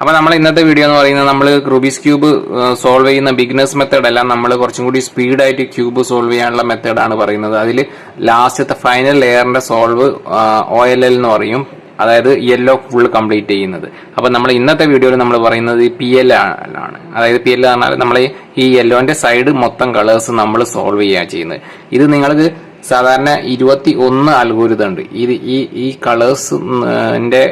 അപ്പൊ നമ്മൾ ഇന്നത്തെ വീഡിയോ എന്ന് പറയുന്നത് നമ്മൾ റൂബീസ് ക്യൂബ് സോൾവ് ചെയ്യുന്ന ബിഗിനേഴ്സ് മെത്തേഡ് അല്ല നമ്മൾ കുറച്ചും കൂടി സ്പീഡായിട്ട് ക്യൂബ് സോൾവ് ചെയ്യാനുള്ള മെത്തേഡാണ് പറയുന്നത്. അതിൽ ലാസ്റ്റത്തെ ഫൈനൽ ലെയറിന്റെ സോൾവ് ഒ എൽ എൽ എന്ന് പറയും. അതായത് യെല്ലോ ഫുൾ കംപ്ലീറ്റ് ചെയ്യുന്നത്. അപ്പൊ നമ്മൾ ഇന്നത്തെ വീഡിയോയിൽ നമ്മൾ പറയുന്നത് പി എൽ ആണ് അതായത് പി എൽ പറഞ്ഞാൽ നമ്മൾ ഈ യെല്ലോന്റെ സൈഡ് മൊത്തം കളേഴ്സ് നമ്മൾ സോൾവ് ചെയ്യുക ചെയ്യുന്നത്. ഇത് നിങ്ങൾക്ക് സാധാരണ ഇരുപത്തി ഒന്ന് അൽഗോരിതം ഉണ്ട്. ഇത് ഈ ഈ കളേഴ്സിന്റെ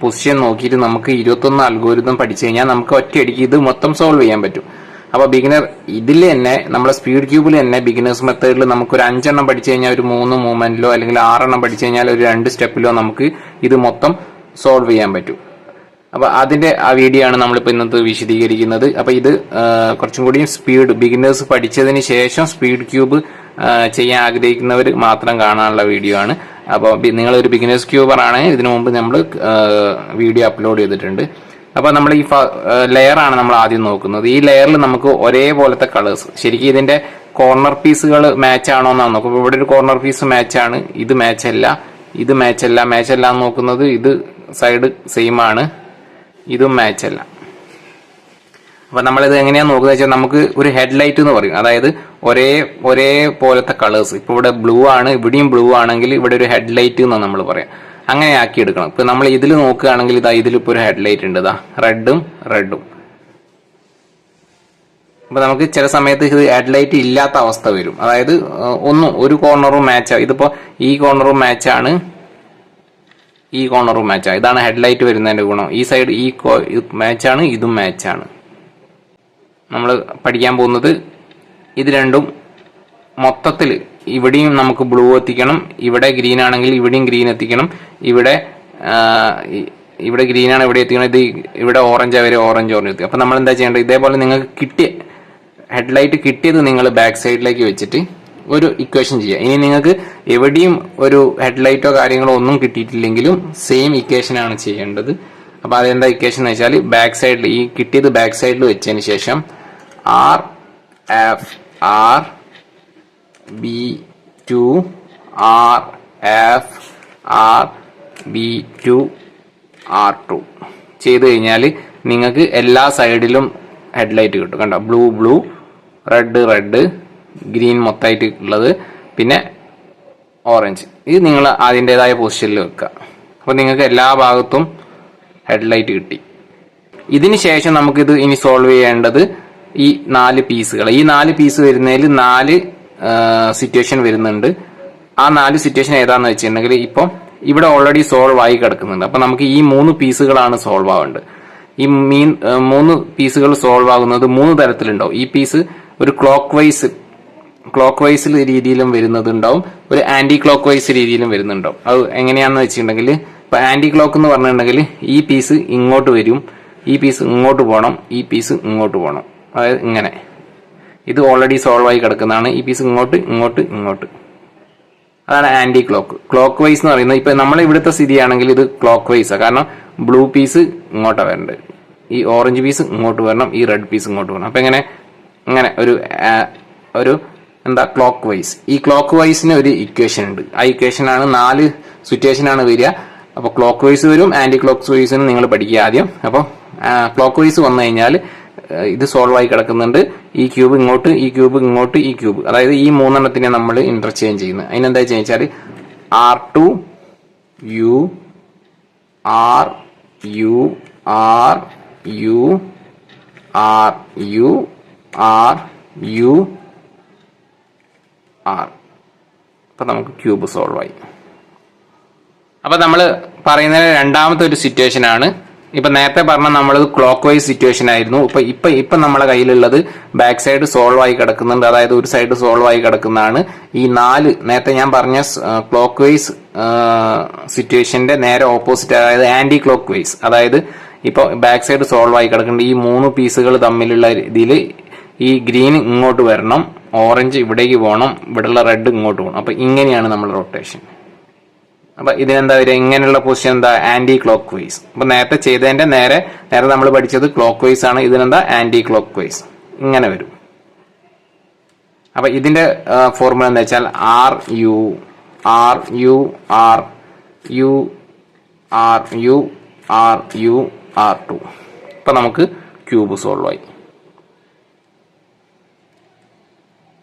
പൊസിഷൻ നോക്കിയിട്ട് നമുക്ക് ഇരുപത്തൊന്ന് അൽഗോരിതം പഠിച്ചു കഴിഞ്ഞാൽ നമുക്ക് ഒറ്റയടിക്ക് ഇത് മൊത്തം സോൾവ് ചെയ്യാൻ പറ്റും. അപ്പോൾ ബിഗിനർ ഇതിൽ തന്നെ നമ്മുടെ സ്പീഡ് ക്യൂബിൽ തന്നെ ബിഗിനേഴ്സ് മെത്തേഡിൽ നമുക്ക് ഒരു അഞ്ചെണ്ണം പഠിച്ചു കഴിഞ്ഞാൽ ഒരു മൂന്ന് മൂവ്മെന്റിലോ അല്ലെങ്കിൽ ആറെണ്ണം പഠിച്ചു കഴിഞ്ഞാൽ ഒരു രണ്ട് സ്റ്റെപ്പിലോ നമുക്ക് ഇത് മൊത്തം സോൾവ് ചെയ്യാൻ പറ്റും. അപ്പോൾ അതിന്റെ ആ വീഡിയോ ആണ് നമ്മളിപ്പോൾ ഇന്നത്തെ വിശദീകരിക്കുന്നത്. അപ്പോൾ ഇത് കുറച്ചും കൂടി സ്പീഡ് ബിഗിനേഴ്സ് പഠിച്ചതിന് ശേഷം സ്പീഡ് ക്യൂബ് ചെയ്യാൻ ആഗ്രഹിക്കുന്നവർ മാത്രം കാണാനുള്ള വീഡിയോ ആണ്. അപ്പോൾ നിങ്ങളൊരു ബിഗിനേഴ്സ് ക്യൂബർ ആണ്. ഇതിനു മുമ്പ് നമ്മൾ വീഡിയോ അപ്ലോഡ് ചെയ്തിട്ടുണ്ട്. അപ്പോൾ നമ്മൾ ഈ ലെയർ ആണ് നമ്മൾ ആദ്യം നോക്കുന്നത്. ഈ ലെയറിൽ നമുക്ക് ഒരേപോലത്തെ കളേഴ്സ് ശരിക്കും ഇതിന്റെ കോർണർ പീസുകൾ മാച്ച് ആണോ എന്നാണ് നോക്കും ഇവിടെ ഒരു കോർണർ പീസ് മാച്ച് ആണ്. ഇത് മാച്ച് അല്ല. ഇത് മാച്ച് അല്ല. മാച്ച് അല്ല നോക്കുന്നത് ഇത് സൈഡ് സെയിം ആണ്. ഇതും മാച്ച് അല്ല. അപ്പൊ നമ്മളിത് എങ്ങനെയാ നോക്കുക വെച്ചാൽ നമുക്ക് ഒരു ഹെഡ്ലൈറ്റ് എന്ന് പറയും. അതായത് ഒരേ ഒരേ പോലത്തെ കളേഴ്സ് ഇപ്പൊ ഇവിടെ ബ്ലൂ ആണ് ഇവിടെയും ബ്ലൂ ആണെങ്കിൽ ഇവിടെ ഒരു ഹെഡ് ലൈറ്റ് എന്ന് നമ്മൾ പറയാം. അങ്ങനെ ആക്കി എടുക്കണം ഇപ്പൊ നമ്മൾ ഇതിൽ നോക്കുകയാണെങ്കിൽ ഇതാ ഇതിലിപ്പോ ഒരു ഹെഡ് ലൈറ്റ് ഉണ്ട്. ഇതാ റെഡും റെഡും അപ്പൊ നമുക്ക് ചില സമയത്ത് ഇത് ഹെഡ്ലൈറ്റ് ഇല്ലാത്ത അവസ്ഥ വരും. അതായത് ഒന്നും ഒരു കോർണറും മാച്ച് ഇതിപ്പോ ഈ കോർണറും മാച്ച് ആണ്. ഈ കോർണറും മാച്ചാണ് ഇതാണ് ഹെഡ്ലൈറ്റ് വരുന്നതിന്റെ ഗുണം. ഈ സൈഡ് ഈ മാച്ചാണ് ഇതും മാച്ചാണ് നമ്മൾ പഠിക്കാൻ പോകുന്നത് ഇത് രണ്ടും മൊത്തത്തിൽ ഇവിടെയും നമുക്ക് ബ്ലൂ എത്തിക്കണം. ഇവിടെ ഗ്രീൻ ആണെങ്കിൽ ഇവിടെയും ഗ്രീൻ എത്തിക്കണം. ഇവിടെ ഇവിടെ ഗ്രീൻ ആണ് ഇവിടെ എത്തിക്കണം. ഇത് ഇവിടെ ഓറഞ്ച് ആവരെ ഓറഞ്ച് ഓറഞ്ച് എത്തി. അപ്പോൾ നമ്മൾ എന്താ ചെയ്യേണ്ടത്? ഇതേപോലെ നിങ്ങൾക്ക് കിട്ടിയ ഹെഡ്ലൈറ്റ് കിട്ടിയത് നിങ്ങൾ ബാക്ക് സൈഡിലേക്ക് വെച്ചിട്ട് ഒരു ഇക്വേഷൻ ചെയ്യുക. ഇനി നിങ്ങൾക്ക് എവിടെയും ഒരു ഹെഡ്ലൈറ്റോ കാര്യങ്ങളോ ഒന്നും കിട്ടിയിട്ടില്ലെങ്കിലും സെയിം ഇക്വേഷൻ ആണ് ചെയ്യേണ്ടത്. അപ്പോൾ അതെന്താ ഇക്വേഷൻ എന്ന് വെച്ചാൽ ബാക്ക് സൈഡിൽ ഈ കിട്ടിയത് ബാക്ക് സൈഡിൽ വെച്ചതിന് ശേഷം R F R B two R F R B two R two ചെയ്ത് കഴിഞ്ഞാൽ നിങ്ങൾക്ക് എല്ലാ സൈഡിലും ഹെഡ്ലൈറ്റ് കിട്ടും. കണ്ടോ? Blue blue red red green മൊത്തമായിട്ട് ഉള്ളത്. പിന്നെ ഓറഞ്ച് ഇത് നിങ്ങൾ അതിന്റെതായ പൊസിഷനിൽ വെക്കുക. അപ്പോൾ നിങ്ങൾക്ക് എല്ലാ ഭാഗത്തും ഹെഡ്ലൈറ്റ് കിട്ടി. ഇതിന് ശേഷം നമുക്കിത് ഇനി സോൾവ് ചെയ്യേണ്ടത് ഈ നാല് പീസുകൾ ഈ നാല് പീസ് വരുന്നതിൽ നാല് സിറ്റുവേഷൻ വരുന്നുണ്ട്. ആ നാല് സിറ്റുവേഷൻ ഏതാന്ന് വെച്ചിട്ടുണ്ടെങ്കിൽ ഇപ്പം ഇവിടെ ഓൾറെഡി സോൾവ് ആയി കിടക്കുന്നുണ്ട്. അപ്പൊ നമുക്ക് ഈ മൂന്ന് പീസുകളാണ് സോൾവ് ആവേണ്ടത്. ഈ മീൻ മൂന്ന് പീസുകൾ സോൾവ് ആകുന്നത് മൂന്ന് തരത്തിലുണ്ടാവും. ഈ പീസ് ഒരു ക്ലോക്ക് വൈസ് ക്ലോക്ക് വൈസ് രീതിയിലും വരുന്നതുണ്ടാവും. ഒരു ആന്റി ക്ലോക്ക് വൈസ് രീതിയിലും വരുന്നുണ്ടാവും. അത് എങ്ങനെയാന്ന് വെച്ചിട്ടുണ്ടെങ്കിൽ ഇപ്പൊ ആന്റി ക്ലോക്ക് എന്ന് പറഞ്ഞിട്ടുണ്ടെങ്കിൽ ഈ പീസ് ഇങ്ങോട്ട് വരും. ഈ പീസ് ഇങ്ങോട്ട് പോകണം ഈ പീസ് ഇങ്ങോട്ട് പോകണം അതായത് ഇങ്ങനെ. ഇത് ഓൾറെഡി സോൾവ് ആയി കിടക്കുന്നതാണ്. ഈ പീസ് ഇങ്ങോട്ട് ഇങ്ങോട്ട് ഇങ്ങോട്ട്. അതാണ് ആന്റി ക്ലോക്ക് ക്ലോക്ക് വൈസ് എന്ന് പറയുന്നത് ഇപ്പൊ നമ്മൾ ഇവിടുത്തെ സ്ഥിതിയാണെങ്കിൽ ഇത് ക്ലോക്ക് വൈസ് കാരണം ബ്ലൂ പീസ് ഇങ്ങോട്ടാണ് വരേണ്ടത്. ഈ ഓറഞ്ച് പീസ് ഇങ്ങോട്ട് വരണം. ഈ റെഡ് പീസ് ഇങ്ങോട്ട് വരണം. അപ്പൊ ഇങ്ങനെ ഇങ്ങനെ ഒരു ഒരു എന്താ ക്ലോക്ക് വൈസ് ഈ ക്ലോക്ക് വൈസിന് ഒരു ഇക്വേഷൻ ഉണ്ട്. ആ ഇക്വേഷനാണ് നാല് സിറ്റുവേഷൻ ആണ് വരിക. അപ്പൊ ക്ലോക്ക് വൈസ് വരും ആന്റി ക്ലോക്ക് വൈസിന് നിങ്ങൾ പഠിക്കുക ആദ്യം. അപ്പോൾ ക്ലോക്ക് വൈസ് വന്നു കഴിഞ്ഞാൽ ഇത് സോൾവ് ആയി കിടക്കുന്നുണ്ട്. ഈ ക്യൂബ് ഇങ്ങോട്ട് ഈ ക്യൂബ് ഇങ്ങോട്ട് ഈ ക്യൂബ് അതായത് ഈ മൂന്നെണ്ണത്തിനെ നമ്മൾ ഇന്റർചേഞ്ച് ചെയ്യുന്നത് അതിനെന്താ ചോദിച്ചാൽ R two U R U R U R U R U R അപ്പൊ നമുക്ക് ക്യൂബ് സോൾവ് ആയി. അപ്പൊ നമ്മൾ പറയുന്ന രണ്ടാമത്തെ ഒരു സിറ്റുവേഷൻ ആണ് ഇപ്പൊ നേരത്തെ പറഞ്ഞ നമ്മൾ ക്ലോക്ക് വൈസ് സിറ്റുവേഷൻ ആയിരുന്നു. ഇപ്പൊ ഇപ്പൊ ഇപ്പൊ നമ്മളെ കയ്യിലുള്ളത് ബാക്ക് സൈഡ് സോൾവ് ആയി കിടക്കുന്നുണ്ട്. അതായത് ഒരു സൈഡ് സോൾവ് ആയി കിടക്കുന്നതാണ്. ഈ നാല് നേരത്തെ ഞാൻ പറഞ്ഞ ക്ലോക്ക് വൈസ് സിറ്റുവേഷന്റെ നേരെ ഓപ്പോസിറ്റ് അതായത് ആന്റി ക്ലോക്ക് വൈസ് അതായത് ഇപ്പൊ ബാക്ക് സൈഡ് സോൾവ് ആയി കിടക്കുന്നുണ്ട്. ഈ മൂന്ന് പീസുകൾ തമ്മിലുള്ള ഇതിൽ ഈ ഗ്രീൻ ഇങ്ങോട്ട് വരണം ഓറഞ്ച് ഇവിടേക്ക് പോകണം ഇവിടെയുള്ള റെഡ് ഇങ്ങോട്ട് പോകണം അപ്പൊ ഇങ്ങനെയാണ് നമ്മൾ റൊട്ടേഷൻ അപ്പൊ ഇതിനെന്താ വരിക? ഇങ്ങനെയുള്ള പൊസിഷൻ എന്താ? ആന്റി ക്ലോക്ക് വൈസ് അപ്പൊ നേരത്തെ ചെയ്തതിന്റെ നേരെ നേരെ നമ്മൾ പഠിച്ചത് ക്ലോക്ക് വൈസ് ആണ്. ഇതിനെന്താ? ആന്റി ക്ലോക്ക് വൈസ് ഇങ്ങനെ വരും. അപ്പൊ ഇതിന്റെ ഫോർമുല എന്താ വെച്ചാൽ R U R U R U R U R U R two ഇപ്പൊ നമുക്ക് ക്യൂബ് സോൾവ് ആയി.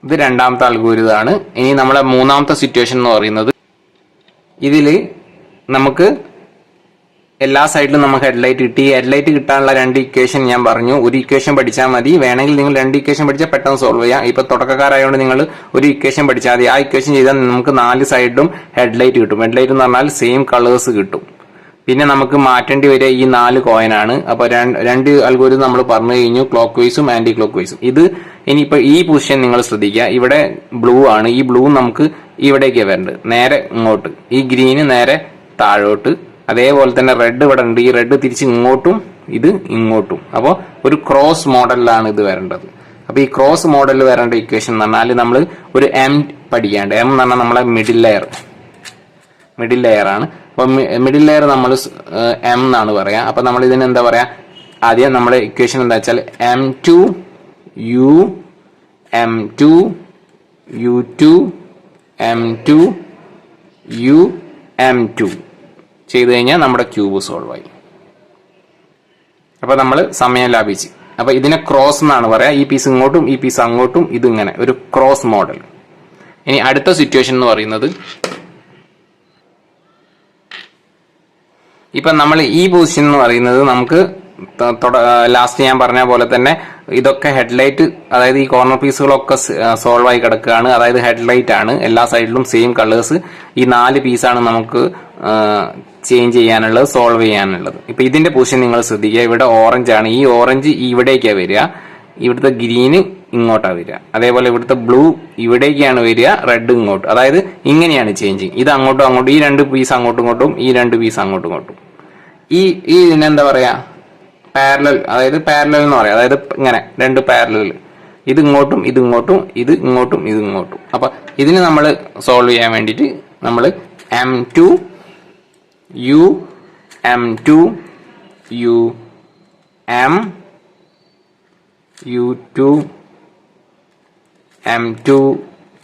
ഇത് രണ്ടാമത്തെ അൽഗോരിതാണ് ഇനി നമ്മുടെ മൂന്നാമത്തെ സിറ്റുവേഷൻ എന്ന് പറയുന്നത് ഇതിൽ നമുക്ക് എല്ലാ സൈഡിലും നമുക്ക് ഹെഡ്ലൈറ്റ് കിട്ടി. ഹെഡ്ലൈറ്റ് കിട്ടാനുള്ള രണ്ട് ഇക്വേഷൻ ഞാൻ പറഞ്ഞു. ഒരു ഇക്വേഷൻ പഠിച്ചാൽ മതി. വേണമെങ്കിൽ നിങ്ങൾ രണ്ട് ഇക്വേഷൻ പഠിച്ചാൽ പെട്ടെന്ന് സോൾവ് ചെയ്യാം. ഇപ്പൊ തുടക്കക്കാരായതുകൊണ്ട് നിങ്ങൾ ഒരു ഇക്വേഷൻ പഠിച്ചാൽ മതി. ആ ഇക്വേഷൻ ചെയ്താൽ നമുക്ക് നാല് സൈഡിലും ഹെഡ്ലൈറ്റ് കിട്ടും. ഹെഡ്ലൈറ്റ് എന്ന് പറഞ്ഞാൽ സെയിം കളേഴ്സ് കിട്ടും. പിന്നെ നമുക്ക് മാറ്റേണ്ടി വരിക ഈ നാല് കോയിനാണ് അപ്പൊ രണ്ട് അൽഗോരിതം നമ്മൾ പറഞ്ഞു കഴിഞ്ഞു ക്ലോക്ക് വൈസും ആന്റി ക്ലോക്ക് വൈസും ഇത് ഇനിയിപ്പോ ഈ പൊസിഷൻ നിങ്ങൾ ശ്രദ്ധിക്കുക. ഇവിടെ ബ്ലൂ ആണ്. ഈ ബ്ലൂ നമുക്ക് ഇവിടേക്ക് വരേണ്ടത്. നേരെ ഇങ്ങോട്ട്. ഈ ഗ്രീന് നേരെ താഴോട്ട്. അതേപോലെ തന്നെ റെഡ് ഇവിടെ ഉണ്ട്. ഈ റെഡ് തിരിച്ച് ഇങ്ങോട്ടും ഇത് ഇങ്ങോട്ടും. അപ്പോൾ ഒരു ക്രോസ് മോഡലിലാണ് ഇത് വരേണ്ടത്. അപ്പൊ ഈ ക്രോസ് മോഡലിൽ വരേണ്ട ഇക്വേഷൻ എന്ന് പറഞ്ഞാൽ നമ്മൾ ഒരു എം പഠിക്കാണ്ട്. എം എന്ന് പറഞ്ഞാൽ നമ്മളെ മിഡിൽ ലെയർ മിഡിൽ ലെയർ ആണ്. അപ്പൊ മിഡിൽ ലെയർ നമ്മൾ എം എന്നാണ് പറയാ. അപ്പൊ നമ്മൾ ഇതിന് എന്താ പറയാ? ആദ്യം നമ്മുടെ ഇക്വേഷൻ എന്താ വെച്ചാൽ M two U M two U two M two U M two ചെയ്ത് കഴിഞ്ഞാൽ നമ്മുടെ ക്യൂബ് സോൾവ് ആയി. അപ്പൊ നമ്മൾ സമയം ലാഭിച്ച്. അപ്പൊ ഇതിനെ ക്രോസ് എന്നാണ് പറയാ. ഈ പീസ് ഇങ്ങോട്ടും ഈ പീസ് അങ്ങോട്ടും ഇതിങ്ങനെ ഒരു ക്രോസ് മോഡൽ ഇനി അടുത്ത സിറ്റുവേഷൻ എന്ന് പറയുന്നത് ഇപ്പൊ നമ്മൾ ഈ പൊസിഷൻ എന്ന് പറയുന്നത് നമുക്ക് ലാസ്റ്റ് ഞാൻ പറഞ്ഞ പോലെ തന്നെ ഇതൊക്കെ ഹെഡ്ലൈറ്റ് അതായത് ഈ കോർണർ പീസുകളൊക്കെ സോൾവ് ആയി കിടക്കുകയാണ്. അതായത് ഹെഡ്ലൈറ്റ് ആണ്. എല്ലാ സൈഡിലും സെയിം കളേഴ്സ് ഈ നാല് പീസാണ് നമുക്ക് ചേഞ്ച് ചെയ്യാനുള്ളത് സോൾവ് ചെയ്യാനുള്ളത്. ഇപ്പം ഇതിന്റെ പൊസിഷൻ നിങ്ങൾ ശ്രദ്ധിക്കുക. ഇവിടെ ഓറഞ്ച് ആണ്. ഈ ഓറഞ്ച് ഇവിടേക്കാണ് വരിക. ഇവിടുത്തെ ഗ്രീന് ഇങ്ങോട്ടാ വരിക. അതേപോലെ ഇവിടുത്തെ ബ്ലൂ ഇവിടേക്കാണ് വരിക റെഡ് ഇങ്ങോട്ട്. അതായത് ഇങ്ങനെയാണ് ചേഞ്ചിങ് ഇത് അങ്ങോട്ടും അങ്ങോട്ടും ഈ രണ്ട് പീസ് അങ്ങോട്ടും ഇങ്ങോട്ടും ഈ രണ്ട് പീസ് അങ്ങോട്ടും ഇങ്ങോട്ടും. ഈ ഈ ഇതിനെന്താ പറയുക പാരലൽ അതായത് പാരലൽ എന്ന് പറയാം. അതായത് ഇങ്ങനെ രണ്ട് പാരലൽ ഇത് ഇങ്ങോട്ടും ഇത് ഇങ്ങോട്ടും ഇത് ഇങ്ങോട്ടും ഇത് ഇങ്ങോട്ടും. അപ്പൊ ഇതിന് നമ്മൾ സോൾവ് ചെയ്യാൻ വേണ്ടിയിട്ട് നമ്മൾ M two U M two U M U two M two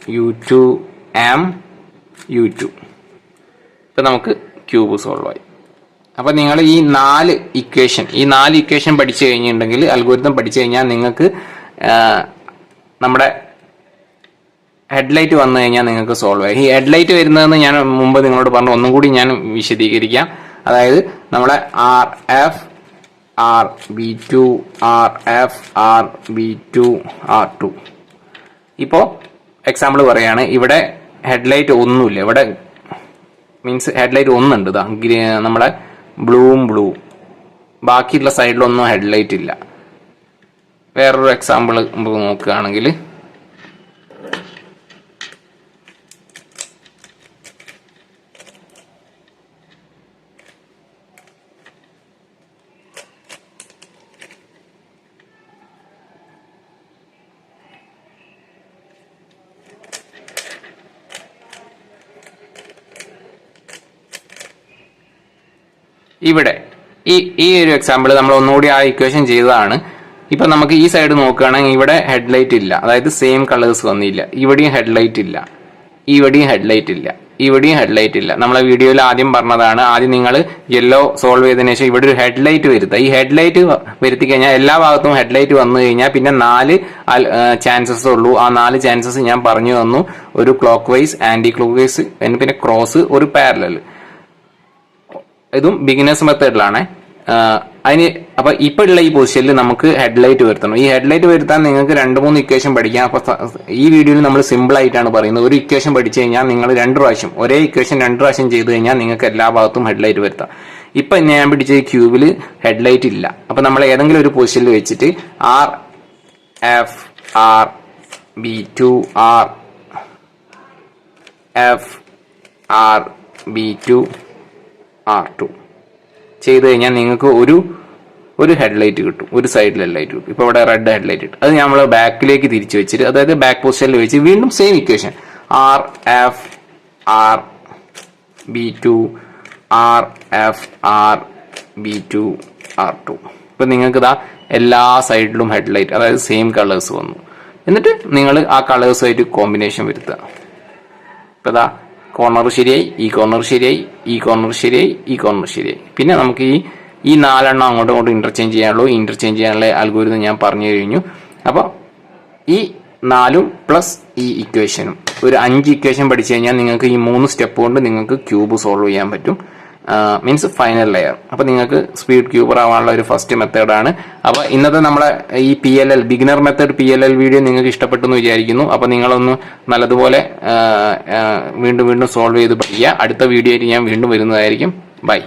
U two M U two ഇപ്പം നമുക്ക് ക്യൂബ് സോൾവ് ആയി. അപ്പം നിങ്ങൾ ഈ നാല് ഇക്വേഷൻ ഈ നാല് ഇക്വേഷൻ പഠിച്ചു കഴിഞ്ഞിട്ടുണ്ടെങ്കിൽ അൽഗോരിതം പഠിച്ചു കഴിഞ്ഞാൽ നിങ്ങൾക്ക് നമ്മുടെ ഹെഡ്ലൈറ്റ് വന്നു കഴിഞ്ഞാൽ നിങ്ങൾക്ക് സോൾവ് ആയി. ഈ ഹെഡ്ലൈറ്റ് വരുന്നതെന്ന് ഞാൻ മുമ്പ് നിങ്ങളോട് പറഞ്ഞു. ഒന്നും കൂടി ഞാൻ വിശദീകരിക്കാം. അതായത് നമ്മളെ R F R B two R F R B two R two ഇപ്പോൾ എക്സാമ്പിൾ പറയാണ് ഇവിടെ ഹെഡ്ലൈറ്റ് ഒന്നുമില്ല. ഇവിടെ മീൻസ് ഹെഡ്ലൈറ്റ് ഒന്നുണ്ട്. ഇതാ നമ്മുടെ ബ്ലൂവും ബ്ലൂ ബാക്കിയുള്ള സൈഡിലൊന്നും ഹെഡ്ലൈറ്റ് ഇല്ല. വേറൊരു എക്സാമ്പിൾ നമുക്ക് നോക്കുകയാണെങ്കിൽ ഇവിടെ. ഈ ഈ ഒരു എക്സാമ്പിൾ നമ്മൾ ഒന്നുകൂടി ആ ഇക്വേഷൻ ചെയ്തതാണ്. ഇപ്പൊ നമുക്ക് ഈ സൈഡ് നോക്കുകയാണെങ്കിൽ ഇവിടെ ഹെഡ്ലൈറ്റ് ഇല്ല. അതായത് സെയിം കളേഴ്സ് വന്നില്ല. ഇവിടെയും ഹെഡ്ലൈറ്റ് ഇല്ല. ഇവിടെയും ഹെഡ്ലൈറ്റ് ഇല്ല. ഇവിടെയും ഹെഡ്ലൈറ്റ് ഇല്ല. നമ്മളെ വീഡിയോയിൽ ആദ്യം പറഞ്ഞതാണ് ആദ്യം നിങ്ങൾ യെല്ലോ സോൾവ് ചെയ്തതിനു ശേഷം ഇവിടെ ഒരു ഹെഡ്ലൈറ്റ് വരുത്തുക. ഈ ഹെഡ്ലൈറ്റ് വരുത്തി കഴിഞ്ഞാൽ എല്ലാ ഭാഗത്തും ഹെഡ്ലൈറ്റ് വന്നു കഴിഞ്ഞാൽ പിന്നെ നാല് ചാൻസസ് ഉള്ളൂ. ആ നാല് ചാൻസസ് ഞാൻ പറഞ്ഞു തന്നു. ഒരു clockwise anticlockwise പിന്നെ ക്രോസ് ഒരു പാരലൽ ഇതും ബിഗിനേഴ്സ് മെത്തേഡിലാണ് അതിന് അപ്പൊ ഇപ്പൊ ഉള്ള ഈ പൊസിഷനിൽ നമുക്ക് ഹെഡ്ലൈറ്റ് വരുത്തണം. ഈ ഹെഡ്ലൈറ്റ് വരുത്താൻ നിങ്ങൾക്ക് രണ്ട് മൂന്ന് ഇക്വേഷൻ പഠിക്കാം. അപ്പൊ ഈ വീഡിയോയിൽ നമ്മൾ സിമ്പിൾ ആയിട്ടാണ് പറയുന്നത്. ഒരു ഇക്വേഷൻ പഠിച്ചു കഴിഞ്ഞാൽ നിങ്ങൾ രണ്ട് പ്രാവശ്യം ഒരേ ഇക്വേഷൻ രണ്ട് പ്രാവശ്യം ചെയ്തു കഴിഞ്ഞാൽ നിങ്ങൾക്ക് എല്ലാ ഭാഗത്തും ഹെഡ്ലൈറ്റ് വരുത്താം. ഇപ്പൊ ഞാൻ പിടിച്ച ഈ ക്യൂബിൽ ഹെഡ്ലൈറ്റ് ഇല്ല. അപ്പൊ നമ്മൾ ഏതെങ്കിലും ഒരു പൊസിഷനിൽ വെച്ചിട്ട് R F R B two R F R B two R two ചെയ്ത് കഴിഞ്ഞാൽ നിങ്ങൾക്ക് ഒരു ഒരു ഹെഡ്ലൈറ്റ് കിട്ടും. ഒരു സൈഡിൽ ഹെഡ്ലൈറ്റ് കിട്ടും. ഇപ്പോൾ ഇവിടെ റെഡ് ഹെഡ്ലൈറ്റ് കിട്ടും അത് നമ്മൾ ബാക്കിലേക്ക് തിരിച്ചു വെച്ചിട്ട് അതായത് ബാക്ക് പൊസിഷനിൽ വെച്ച് വീണ്ടും same equation R F R B two R F R B two R two ഇപ്പം നിങ്ങൾക്ക് ഇതാ എല്ലാ സൈഡിലും ഹെഡ്ലൈറ്റ് അതായത് സെയിം കളേഴ്സ് വന്നു. എന്നിട്ട് നിങ്ങൾ ആ കളേഴ്സുമായിട്ട് കോമ്പിനേഷൻ വരുത്തുക. ഇപ്പം ഇതാ കോർണർ ശരിയായി ഈ കോർണർ ശരിയായി ഈ കോർണർ ശരിയായി ഈ കോർണർ ശരിയായി. പിന്നെ നമുക്ക് ഈ ഈ നാലെണ്ണം അങ്ങോട്ടും ഇങ്ങോട്ടും ഇന്റർചേഞ്ച് ചെയ്യാനുള്ളൂ. ഇന്റർചേഞ്ച് ചെയ്യാനുള്ള അൽഗോരിതം ഞാൻ പറഞ്ഞു കഴിഞ്ഞു. അപ്പോൾ ഈ നാലും പ്ലസ് ഈ ഇക്വേഷനും ഒരു അഞ്ച് ഇക്വേഷൻ പഠിച്ചു കഴിഞ്ഞാൽ നിങ്ങൾക്ക് ഈ മൂന്ന് സ്റ്റെപ്പ് കൊണ്ട് നിങ്ങൾക്ക് ക്യൂബ് സോൾവ് ചെയ്യാൻ പറ്റും. മീൻസ് ഫൈനൽ ലെയർ അപ്പോൾ നിങ്ങൾക്ക് സ്പീഡ് ക്യൂബർ ആവാനുള്ള ഒരു ഫസ്റ്റ് മെത്തേഡാണ് അപ്പോൾ ഇന്നത്തെ നമ്മളെ ഈ P L L beginner method P L L video നിങ്ങൾക്ക് ഇഷ്ടപ്പെട്ടു എന്ന് വിചാരിക്കുന്നു. അപ്പോൾ നിങ്ങളൊന്ന് നല്ലതുപോലെ വീണ്ടും വീണ്ടും സോൾവ് ചെയ്ത് പഠിക്കുക. അടുത്ത വീഡിയോ ഞാൻ വീണ്ടും വരുന്നതായിരിക്കും. ബൈ